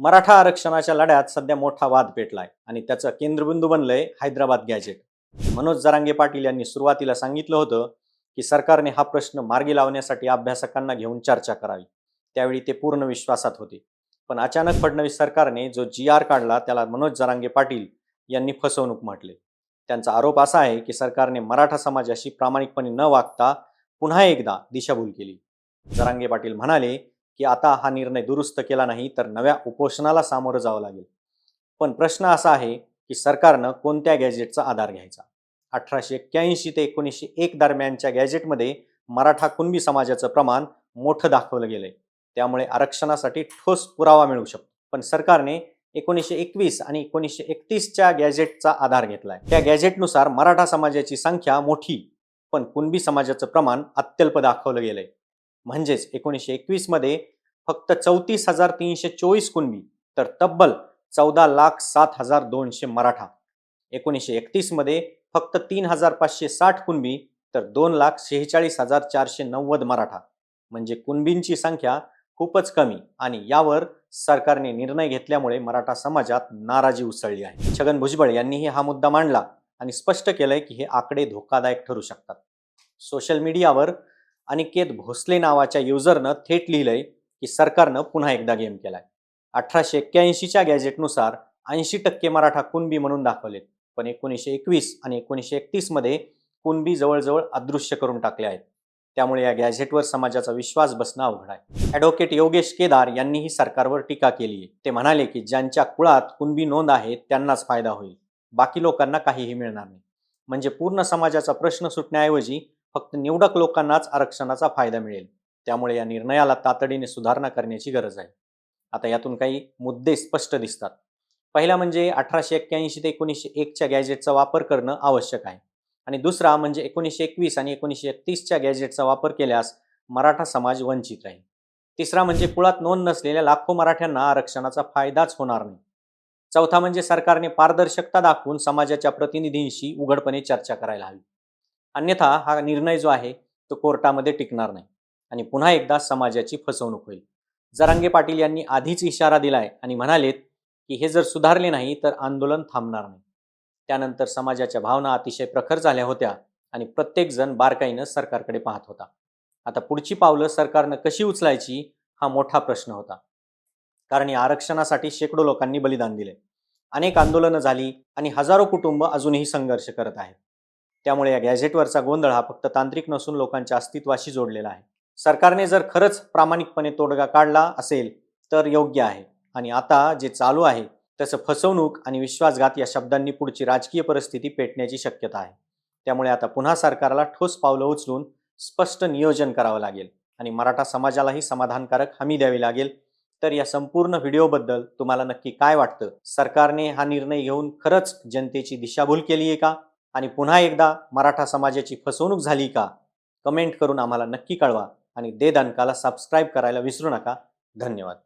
मराठा आरक्षणाच्या लढ्यात सध्या मोठा वाद पेटलाय आणि त्याचं केंद्रबिंदू बनलंय हैदराबाद गॅजेट मनोज जरांगे पाटील यांनी सुरुवातीला सांगितलं होतं की सरकारने हा प्रश्न मार्गी लावण्यासाठी अभ्यासकांना घेऊन चर्चा करावी. त्यावेळी ते पूर्ण विश्वासात होते. पण अचानक फडणवीस सरकारने जो जी आर काढला त्याला मनोज जरांगे पाटील यांनी फसवणूक म्हटले. त्यांचा आरोप असा आहे की सरकारने मराठा समाजाशी प्रामाणिकपणे न वागता पुन्हा एकदा दिशाभूल केली. जरांगे पाटील म्हणाले की आता हा निर्णय दुरुस्त केला नाही तर नव्या उपोषणाला सामोरं जावं लागेल. पण प्रश्न असा आहे की सरकारनं कोणत्या गॅजेटचा आधार घ्यायचा? अठराशे एक्क्याऐंशी ते एकोणीसशे एक दरम्यानच्या गॅजेटमध्ये मराठा कुणबी समाजाचं प्रमाण मोठं दाखवलं गेलंय. त्यामुळे आरक्षणासाठी ठोस पुरावा मिळू शकतो. पण सरकारने एकोणीसशे एकवीस आणि एकोणीसशे एकतीसच्या गॅजेटचा आधार घेतलाय. त्या गॅजेटनुसार मराठा समाजाची संख्या मोठी पण कुणबी समाजाचं प्रमाण अत्यल्प दाखवलं गेलंय. म्हणजेच एकोणीसशे एकवीसमध्ये फक्त चौतीस हजार तीनशे चोवीस कुणबी तर तब्बल चौदा लाख सात हजार दोनशे मराठा. एकोणीसशे एकतीसमध्ये फक्त तीन हजार पाचशे साठ कुणबी तर दोन लाख शेहेचाळीस हजार चारशे नव्वद मराठा. म्हणजे कुणबींची संख्या खूपच कमी आणि यावर सरकारने निर्णय घेतल्यामुळे मराठा समाजात नाराजी उसळली आहे. छगन भुजबळ यांनीही हा मुद्दा मांडला आणि स्पष्ट केलंय की हे आकडे धोकादायक ठरू शकतात. सोशल मीडियावर अनिकेत भोसले नावाच्या युजरनं थेट लिहिलंय की सरकारनं पुन्हा एकदा गेम केलाय. अठराशे एक्क्याऐंशीच्या गॅजेटनुसार ऐंशी टक्के मराठा कुणबी म्हणून दाखवलेत पण एकोणीसशे एकवीस आणि एकोणीसशे एकतीसमध्ये कुणबी जवळजवळ अदृश्य करून टाकले आहेत. त्यामुळे या गॅझेटवर समाजाचा विश्वास बसणं अवघड आहे. ॲडव्होकेट योगेश केदार यांनीही सरकारवर टीका केली आहे. ते म्हणाले की ज्यांच्या कुळात कुणबी नोंद आहे त्यांनाच फायदा होईल. बाकी लोकांना काहीही मिळणार नाही. म्हणजे पूर्ण समाजाचा प्रश्न सुटण्याऐवजी फक्त निवडक लोकांनाच आरक्षणाचा फायदा मिळेल. त्यामुळे या निर्णयाला तातडीने सुधारणा करण्याची गरज आहे. आता यातून काही मुद्दे स्पष्ट दिसतात. पहिला म्हणजे अठराशे एक्क्याऐंशी ते एकोणीसशे एकच्या गॅजेटचा वापर करणं आवश्यक आहे. आणि दुसरा म्हणजे एकोणीसशे एकवीस आणि एकोणीसशे एकतीसच्या गॅजेटचा वापर केल्यास मराठा समाज वंचित राहील. तिसरा म्हणजे कुळात नोंद नसलेल्या लाखो मराठ्यांना आरक्षणाचा फायदाच होणार नाही. चौथा म्हणजे सरकारने पारदर्शकता दाखवून समाजाच्या प्रतिनिधींशी उघडपणे चर्चा करायला हवी. अन्यथा हा निर्णय जो आहे तो कोर्टामध्ये टिकणार नाही आणि पुन्हा एकदा समाजाची फसवणूक होईल. जरांगे पाटील यांनी आधीच इशारा दिलाय आणि म्हणालेत की हे जर सुधारले नाही तर आंदोलन थांबणार नाही. त्यानंतर समाजाच्या भावना अतिशय प्रखर झाल्या होत्या आणि प्रत्येकजण बारकाईनं सरकारकडे पाहत होता. आता पुढची पावलं सरकारनं कशी उचलायची हा मोठा प्रश्न होता. कारण या आरक्षणासाठी शेकडो लोकांनी बलिदान दिले अनेक आंदोलनं झाली आणि हजारो कुटुंब अजूनही संघर्ष करत आहेत. त्यामुळे या गॅझेटवरचा गोंधळ हा फक्त तांत्रिक नसून लोकांच्या अस्तित्वाशी जोडलेला आहे. सरकारने जर खरंच प्रामाणिकपणे तोडगा काढला असेल तर योग्य आहे. आणि आता जे चालू आहे तसं फसवणूक आणि विश्वासघात या शब्दांनी पुढची राजकीय परिस्थिती पेटण्याची शक्यता आहे. त्यामुळे आता पुन्हा सरकारला ठोस पावलं उचलून स्पष्ट नियोजन करावं लागेल आणि मराठा समाजालाही समाधानकारक हमी द्यावी लागेल. तर या संपूर्ण व्हिडिओबद्दल तुम्हाला नक्की काय वाटतं? सरकारने हा निर्णय घेऊन खरंच जनतेची दिशाभूल केली आहे का? आणि पुन्हा एकदा मराठा समाजाची फसवणूक झाली का? कमेंट करून आम्हाला नक्की कळवा आणि दे दणकाला सबस्क्राईब करायला विसरू नका. धन्यवाद.